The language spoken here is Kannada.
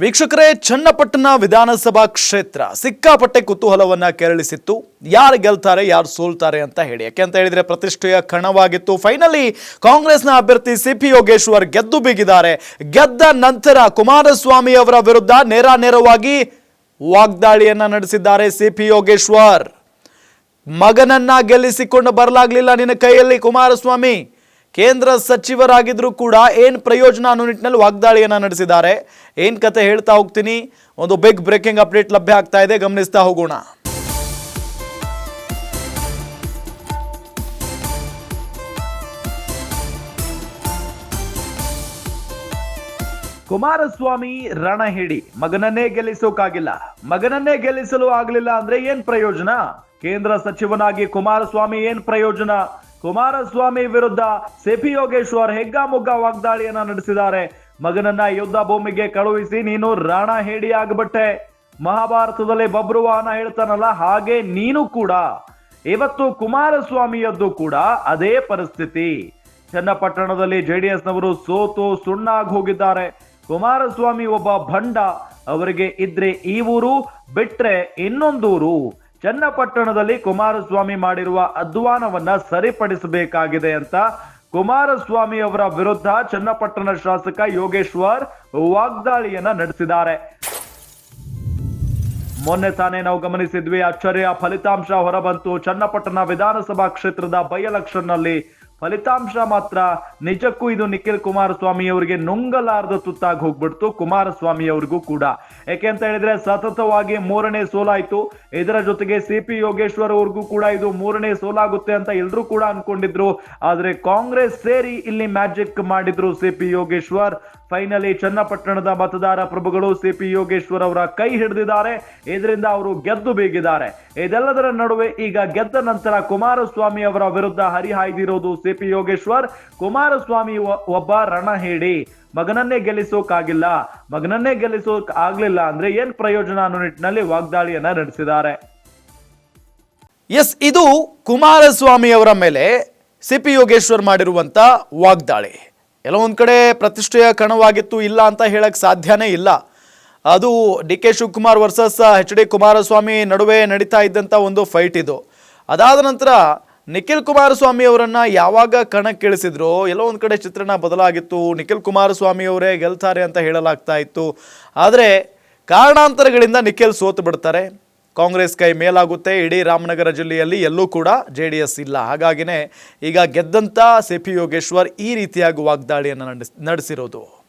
ವೀಕ್ಷಕರೇ, ಚನ್ನಪಟ್ಟಣ ವಿಧಾನಸಭಾ ಕ್ಷೇತ್ರ ಸಿಕ್ಕಾಪಟ್ಟೆ ಕುತೂಹಲವನ್ನ ಕೆರಳಿಸಿತ್ತು. ಯಾರು ಗೆಲ್ತಾರೆ, ಯಾರು ಸೋಲ್ತಾರೆ ಅಂತ ಹೇಳಿ. ಯಾಕೆ ಅಂತ ಹೇಳಿದ್ರೆ, ಪ್ರತಿಷ್ಠೆಯ ಕಣವಾಗಿತ್ತು. ಫೈನಲಿ ಕಾಂಗ್ರೆಸ್ನ ಅಭ್ಯರ್ಥಿ ಸಿ ಪಿ ಯೋಗೇಶ್ವರ್ ಗೆದ್ದು ಬೀಗಿದ್ದಾರೆ. ಗೆದ್ದ ನಂತರ ಕುಮಾರಸ್ವಾಮಿ ಅವರ ವಿರುದ್ಧ ನೇರ ನೇರವಾಗಿ ವಾಗ್ದಾಳಿಯನ್ನ ನಡೆಸಿದ್ದಾರೆ ಸಿ ಪಿ ಯೋಗೇಶ್ವರ್ ಮಗನನ್ನ ಗೆಲ್ಲಿಸಿಕೊಂಡು ಬರಲಾಗ್ಲಿಲ್ಲ ನಿನ್ನ ಕೈಯಲ್ಲಿ ಕುಮಾರಸ್ವಾಮಿ. ಕೇಂದ್ರ ಸಚಿವರಾಗಿದ್ರು ಕೂಡ ಏನು ಪ್ರಯೋಜನ ಅನ್ನೋ ನಿಟ್ಟಿನಲ್ಲಿ ವಾಗ್ದಾಳಿಯನ್ನ ನಡೆಸಿದ್ದಾರೆ. ಏನು ಕತೆ ಹೇಳ್ತಾ ಹೋಗ್ತೀನಿ. ಒಂದು ಬಿಗ್ ಬ್ರೇಕಿಂಗ್ ಅಪ್ಡೇಟ್ ಲಭ್ಯ ಆಗ್ತಾ ಇದೆ. ಗಮನಿಸ್ತಾ ಹೋಗೋಣ. ಕುಮಾರಸ್ವಾಮಿ ರಣಹಿಡಿ. ಮಗನನ್ನೇ ಗೆಲ್ಲಿಸೋಕಾಗಿಲ್ಲ. ಮಗನನ್ನೇ ಗೆಲ್ಲಿಸಲು ಆಗಲಿಲ್ಲ ಅಂದ್ರೆ ಏನ್ ಪ್ರಯೋಜನ? ಕೇಂದ್ರ ಸಚಿವನಾಗಿ ಕುಮಾರಸ್ವಾಮಿ ಏನ್ ಪ್ರಯೋಜನ? ಕುಮಾರಸ್ವಾಮಿ ವಿರುದ್ಧ ಸಿಪಿ ಯೋಗೇಶ್ವರ್ ಹೆಗ್ಗಾಮುಗ್ಗ ವಾಗ್ದಾಳಿಯನ್ನ ನಡೆಸಿದ್ದಾರೆ. ಮಗನನ್ನ ಯುದ್ಧ ಭೂಮಿಗೆ ಕಳುಹಿಸಿ ನೀನು ರಣಹೇಡಿ ಆಗ್ಬಿಟ್ಟೆ ಮಹಾಭಾರತದಲ್ಲಿ ಬಬ್ರುವಾಹನ ಹೇಳ್ತಾನಲ್ಲ, ಹಾಗೆ ನೀನು ಕೂಡ. ಇವತ್ತು ಕುಮಾರಸ್ವಾಮಿಯದ್ದು ಕೂಡ ಅದೇ ಪರಿಸ್ಥಿತಿ. ಚನ್ನಪಟ್ಟಣದಲ್ಲಿ ಜೆಡಿಎಸ್ ನವರು ಸೋತು ಸುಣ್ಣಾಗಿ ಹೋಗಿದ್ದಾರೆ. ಕುಮಾರಸ್ವಾಮಿ ಒಬ್ಬ ಭಂಡ. ಅವರಿಗೆ ಇದ್ರೆ ಈ ಊರು, ಬಿಟ್ರೆ ಇನ್ನೊಂದೂರು ಚನ್ನಪಟ್ಟಣದಲ್ಲಿ ಕುಮಾರಸ್ವಾಮಿ ಮಾಡಿರುವ ಅಧ್ವಾನವನ್ನ ಸರಿಪಡಿಸಬೇಕಾಗಿದೆ ಅಂತ ಕುಮಾರಸ್ವಾಮಿ ಅವರ ವಿರುದ್ಧ ಚನ್ನಪಟ್ಟಣ ಶಾಸಕ ಯೋಗೇಶ್ವರ್ ವಾಗ್ದಾಳಿಯನ್ನ ನಡೆಸಿದ್ದಾರೆ. ಮೊನ್ನೆ ತಾನೇ ನಾವು ಗಮನಿಸಿದ್ವಿ, ಅಚ್ಚರಿಯ ಫಲಿತಾಂಶ ಹೊರಬಂತು. ಚನ್ನಪಟ್ಟಣ ವಿಧಾನಸಭಾ ಕ್ಷೇತ್ರದ ಬೈ ಎಲೆಕ್ಷನ್ನಲ್ಲಿ ಫಲಿತಾಂಶ ಮಾತ್ರ. ನಿಜಕ್ಕೂ ಇದು ನಿಖಿಲ್ ಕುಮಾರಸ್ವಾಮಿ ಅವರಿಗೆ ನುಂಗಲಾರದ ತುತ್ತಾಗಿ ಹೋಗ್ಬಿಡ್ತು, ಕುಮಾರಸ್ವಾಮಿ ಅವ್ರಿಗೂ ಕೂಡ. ಯಾಕೆ ಅಂತ ಹೇಳಿದ್ರೆ ಸತತವಾಗಿ ಮೂರನೇ ಸೋಲಾಯ್ತು. ಇದರ ಜೊತೆಗೆ ಸಿ ಪಿ ಯೋಗೇಶ್ವರ್ ಅವ್ರಿಗೂ ಕೂಡ ಇದು ಮೂರನೇ ಸೋಲಾಗುತ್ತೆ ಅಂತ ಎಲ್ರೂ ಕೂಡ ಅನ್ಕೊಂಡಿದ್ರು. ಆದ್ರೆ ಕಾಂಗ್ರೆಸ್ ಸೇರಿ ಇಲ್ಲಿ ಮ್ಯಾಜಿಕ್ ಮಾಡಿದ್ರು ಸಿ ಪಿ ಯೋಗೇಶ್ವರ್. ಫೈನಲಿ ಚನ್ನಪಟ್ಟಣದ ಮತದಾರ ಪ್ರಭುಗಳು ಸಿ ಪಿ ಯೋಗೇಶ್ವರ್ ಅವರ ಕೈ ಹಿಡಿದಿದ್ದಾರೆ. ಇದರಿಂದ ಅವರು ಗೆದ್ದು ಬೀಗಿದ್ದಾರೆ. ಇದೆಲ್ಲದರ ನಡುವೆ ಈಗ ಗೆದ್ದ ನಂತರ ಕುಮಾರಸ್ವಾಮಿ ಅವರ ವಿರುದ್ಧ ಹರಿಹಾಯ್ದಿರೋದು ಸಿ ಪಿ ಯೋಗೇಶ್ವರ್, ಕುಮಾರಸ್ವಾಮಿ ಒಬ್ಬ ಒಬ್ಬ ರಣಹೇಡಿ. ಮಗನನ್ನೇ ಗೆಲ್ಲಿಸೋಕಾಗಿಲ್ಲ. ಮಗನನ್ನೇ ಗೆಲ್ಲಿಸೋಕ್ ಆಗ್ಲಿಲ್ಲ ಅಂದ್ರೆ ಏನ್ ಪ್ರಯೋಜನ ಅನ್ನೋ ನಿಟ್ಟಿನಲ್ಲಿ ವಾಗ್ದಾಳಿಯನ್ನ ನಡೆಸಿದ್ದಾರೆ. ಎಸ್, ಇದು ಕುಮಾರಸ್ವಾಮಿ ಅವರ ಮೇಲೆ ಸಿಪಿ ಯೋಗೇಶ್ವರ್ ಮಾಡಿರುವಂತ ವಾಗ್ದಾಳಿ. ಒಂದ್ ಕಡೆ ಪ್ರತಿಷ್ಠೆಯ ಕಣವಾಗಿತ್ತು, ಇಲ್ಲ ಅಂತ ಹೇಳಕ್ ಸಾಧ್ಯನೇ ಇಲ್ಲ. ಅದು D K Shivakumar versus H D Kumaraswamy ನಡುವೆ ನಡೀತಾ ಇದ್ದಂಥ ಒಂದು ಫೈಟ್ ಇದು. ಅದಾದ ನಂತರ ನಿಖಿಲ್ ಕುಮಾರಸ್ವಾಮಿ ಅವರನ್ನ ಯಾವಾಗ ಕಣಕ್ಕಿಳಿಸಿದ್ರು, ಎಲ್ಲೋ ಒಂದು ಕಡೆ ಚಿತ್ರಣ ಬದಲಾಗಿತ್ತು, ನಿಖಿಲ್ ಕುಮಾರಸ್ವಾಮಿ ಅವರೇ ಗೆಲ್ತಾರೆ ಅಂತ ಹೇಳಲಾಗ್ತಾ ಇತ್ತು. ಆದರೆ, ಕಾರಣಾಂತರಗಳಿಂದ ನಿಖಿಲ್ ಸೋತು ಬಿಡ್ತಾರೆ. ಕಾಂಗ್ರೆಸ್ ಕೈ ಮೇಲಾಗುತ್ತೆ, ಇಡೀ ರಾಮನಗರ ಜಿಲ್ಲೆಯಲ್ಲಿ ಎಲ್ಲೂ ಕೂಡ ಜೆ ಡಿ ಎಸ್ ಇಲ್ಲ. ಹಾಗಾಗಿನೇ ಈಗ ಗೆದ್ದಂಥ ಸಿ ಪಿ ಯೋಗೇಶ್ವರ್ ಈ ರೀತಿಯಾಗಿ ವಾಗ್ದಾಳಿಯನ್ನು ನಡೆಸ್, ನಡೆಸಿರೋದು.